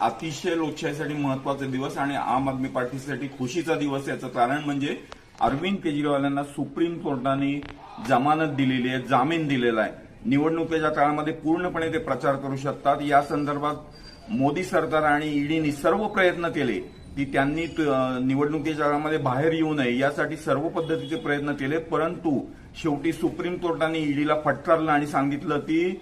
अतिशय लोकशाहीसाठी महत्त्वाचा दिवस आणि आम आदमी पार्टीसाठी खुशीचा दिवस याचं कारण म्हणजे अरविंद केजरीवाल यांना सुप्रीम कोर्टाने जमानत दिलेली आहे जामीन दिलेला आहे. निवडणुकीच्या काळामध्ये पूर्णपणे ते प्रचार करू शकतात. या संदर्भात मोदी सरकार आणि ईडीने सर्व प्रयत्न केले की त्यांनी निवडणुकीच्या काळामध्ये बाहेर येऊ नये. यासाठी सर्व पद्धतीचे प्रयत्न केले परंतु शेवटी सुप्रीम कोर्टाने ईडीला फटकारलं आणि सांगितलं की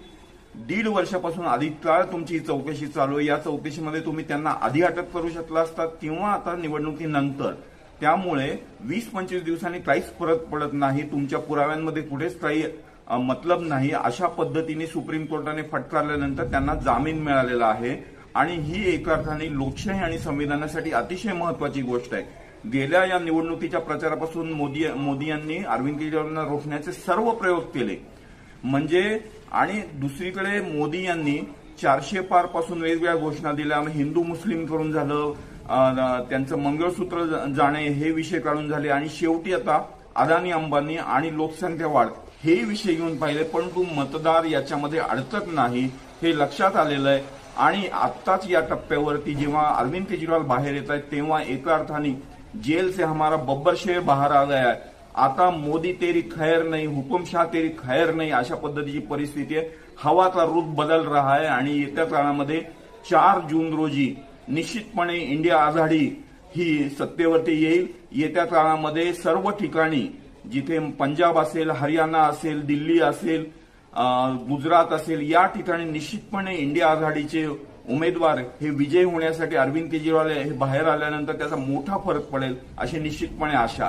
दीड वर्षापासून अधिक काळ तुमची चौकशी चालू आहे. या चौकशीमध्ये तुम्ही त्यांना आधी अटक करू शकला असतात किंवा आता निवडणुकीनंतर. त्यामुळे वीस पंचवीस दिवसांनी काहीच फरक पडत नाही. तुमच्या पुराव्यांमध्ये कुठेच काही मतलब नाही. अशा पद्धतीने सुप्रीम कोर्टाने फटकारल्यानंतर त्यांना जामीन मिळालेला आहे. आणि ही एका अर्थाने लोकशाही आणि संविधानासाठी अतिशय महत्वाची गोष्ट आहे. गेल्या या निवडणुकीच्या प्रचारापासून मोदी मोदी यांनी अरविंद केजरीवालांना रोखण्याचे सर्व प्रयोग केले. म्हणजे आणि दुसरीकडे मोदी यांनी चारशे पारपासून वेगवेगळ्या घोषणा दिल्या. मग हिंदू मुस्लिम करून झालं त्यांचं मंगळसूत्र जाणे हे विषय काढून झाले. आणि शेवटी आता अदानी अंबानी आणि लोकसंख्या वाढ हे विषय घेऊन पाहिले. परंतु मतदार याच्यामध्ये अडकत नाही हे लक्षात आलेलं आहे. आणि आत्ताच या टप्प्यावरती जेव्हा अरविंद केजरीवाल बाहेर येत आहेत तेव्हा एका अर्थाने जेल से हमारा बब्बर शेर बाहेर आला आहे. आता मोदी तेरी खैर नाही हुकुमशाह तेरी खैर नाही अशा पद्धतीची परिस्थिती आहे. हवाचा रूप बदल रहा आहे आणि येत्या काळामध्ये चार जून रोजी निश्चितपणे इंडिया आघाडी ही सत्तेवरती येईल. येत्या काळामध्ये सर्व ठिकाणी जिथे पंजाब असेल हरियाणा असेल दिल्ली असेल गुजरात असेल या ठिकाणी निश्चितपणे इंडिया आघाडीचे उमेदवार हे विजय होण्यासाठी अरविंद केजरीवाल हे बाहेर आल्यानंतर त्याचा मोठा फरक पडेल अशी निश्चितपणे आशा आहे.